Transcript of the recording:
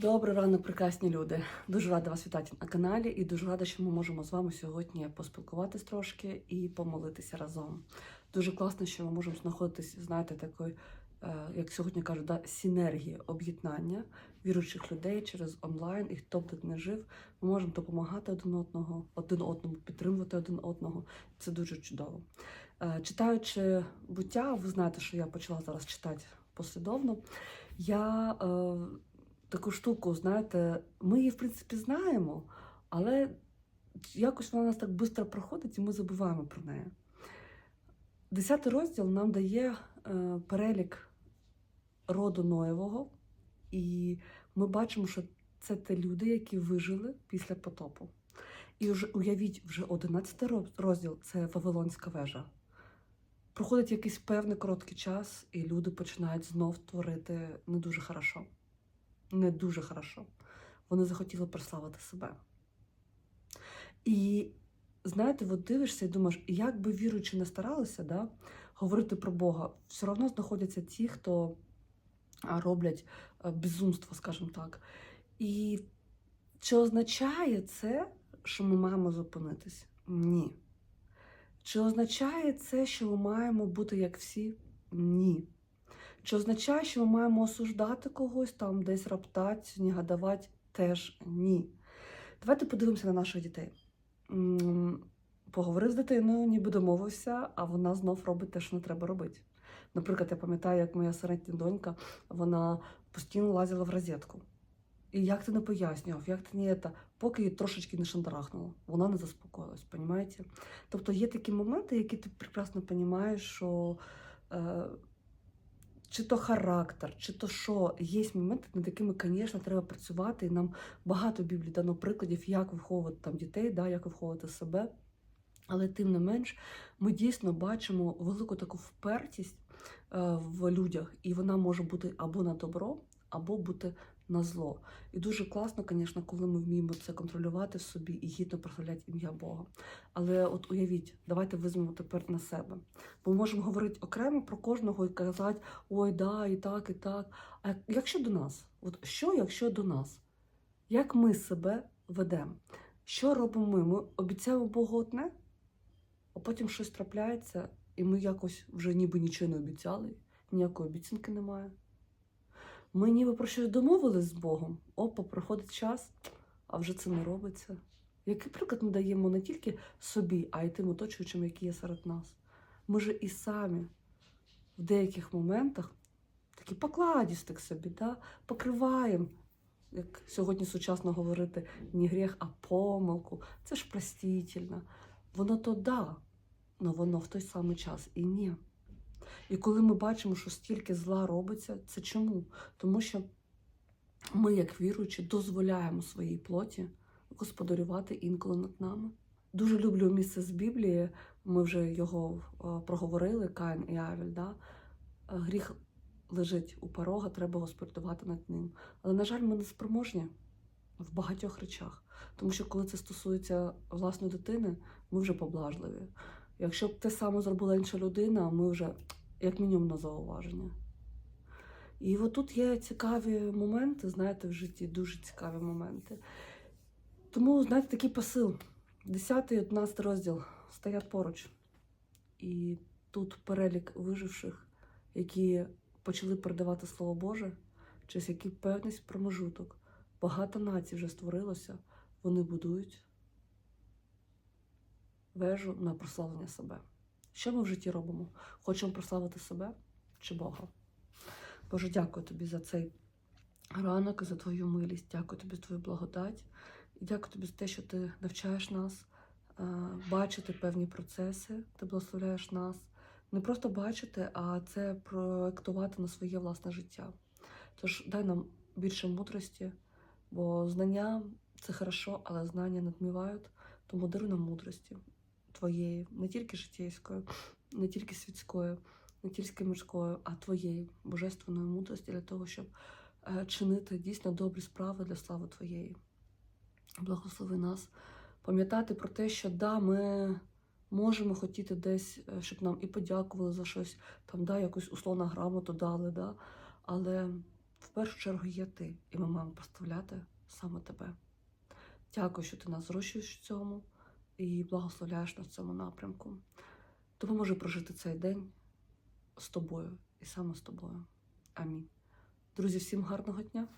Добрий ранок, прекрасні люди. Дуже рада вас вітати на каналі і дуже рада, що ми можемо з вами сьогодні поспілкуватись трошки і помолитися разом. Дуже класно, що ми можемо знаходитись, знаєте, такої, е, як сьогодні кажуть, да, синергії об'єднання віруючих людей через онлайн, і хто б тут не жив, ми можемо допомагати один одного, один одному, підтримувати один одного. Це дуже чудово. Е, Читаючи буття, ви знаєте, що я почала зараз читати послідовно. Я е, таку штуку, знаєте, ми її, в принципі, знаємо, але якось вона нас так швидко проходить, і ми забуваємо про неї. Десятий розділ нам дає е, перелік роду Ноєвого, і ми бачимо, що це те люди, які вижили після потопу. І вже уявіть, вже 11 розділ це Вавилонська вежа. Проходить якийсь певний короткий час, і люди починають знов творити не дуже хорошо не дуже хорошо. Вони захотіли прославити себе. І знаєте, от дивишся і думаєш, як би віруючи не старалися да, говорити про Бога, все одно знаходяться ті, хто роблять а, безумство, скажімо так. І чи означає це, що ми маємо зупинитись? Ні. Чи означає це, що ми маємо бути як всі? Ні. Чи означає, що ми маємо осуждати когось, там десь роптати, негодувати? Теж ні. Давайте подивимося на наших дітей. Поговорив з дитиною, ніби домовився, а вона знов робить те, що не треба робити. Наприклад, я пам'ятаю, як моя середня донька, вона постійно лазила в розетку. І як ти не пояснював, як ти не це, поки її трошечки не шандарахнуло, вона не заспокоїлась, розумієте? Тобто є такі моменти, які ти прекрасно розумієш, що е, чи то характер, чи то що, є моменти, над якими, звісно, треба працювати. І нам багато Біблії дано прикладів, як виховувати там дітей, да, як виховувати себе. Але тим не менш, ми дійсно бачимо велику таку впертість е, в людях, і вона може бути або на добро, або бути на зло. І дуже класно, звісно, коли ми вміємо це контролювати в собі і гідно прославляти ім'я Бога. Але от уявіть, давайте візьмемо тепер на себе. Бо ми можемо говорити окремо про кожного і казати, ой, да, і так, і так. А якщо до нас? От що, якщо до нас? Як ми себе ведемо? Що робимо ми? Ми обіцяємо Богу одне, а потім щось трапляється, і ми якось вже ніби нічого не обіцяли, ніякої обіцянки немає. Ми ніби про щось домовились з Богом. Опа, проходить час, а вже це не робиться. Який приклад ми даємо не тільки собі, а й тим оточуючим, які є серед нас. Ми ж і самі в деяких моментах такі покладісти к собі, да? покриваємо, як сьогодні сучасно говорити, не гріх, а помилку. Це ж простительно. Воно то да, але воно в той самий час і ні. І коли ми бачимо, що стільки зла робиться, це чому? Тому що ми, як віруючі, дозволяємо своїй плоті господарювати інколи над нами. Дуже люблю місце з Біблії, ми вже його е, проговорили, Каїн і Авель. Да? Е, Гріх лежить у порога, треба господарювати над ним. Але, на жаль, ми не спроможні в багатьох речах. Тому що коли це стосується власної дитини, ми вже поблажливі. Якщо б те саме зробила інша людина, ми вже як мінімум на зауваження. І отут є цікаві моменти, знаєте, в житті дуже цікаві моменти. Тому, знаєте, такий посил. 10 і 11 розділ стоять поруч. І тут перелік виживших, які почали передавати Слово Боже, через який певний промежуток. Багато націй вже створилося, вони будують вежу на прославлення себе. Що ми в житті робимо? Хочемо прославити себе чи Бога? Боже, дякую тобі за цей ранок, за твою милість. Дякую тобі за твою благодать. І дякую тобі за те, що ти навчаєш нас е, бачити певні процеси, ти благословляєш нас. Не просто бачити, а це проектувати на своє власне життя. Тож дай нам більше мудрості, бо знання це хорошо, але знання надмівають, тому даруй нам мудрості твоєї, не тільки життєйської, не тільки світської, не тільки мирської, а твоєї божественної мудрості для того, щоб е, чинити дійсно добрі справи для слави Твоєї. Благослови нас, пам'ятати про те, що да, ми можемо хотіти десь, е, щоб нам і подякували за щось, там, да, якусь условну грамоту дали, да, але в першу чергу є ти, і ми маємо проставляти саме тебе. Дякую, що ти нас зрощуєш в цьому і благословляєш на цьому напрямку. Допоможи прожити цей день з тобою і саме з тобою. Амінь. Друзі, всім гарного дня!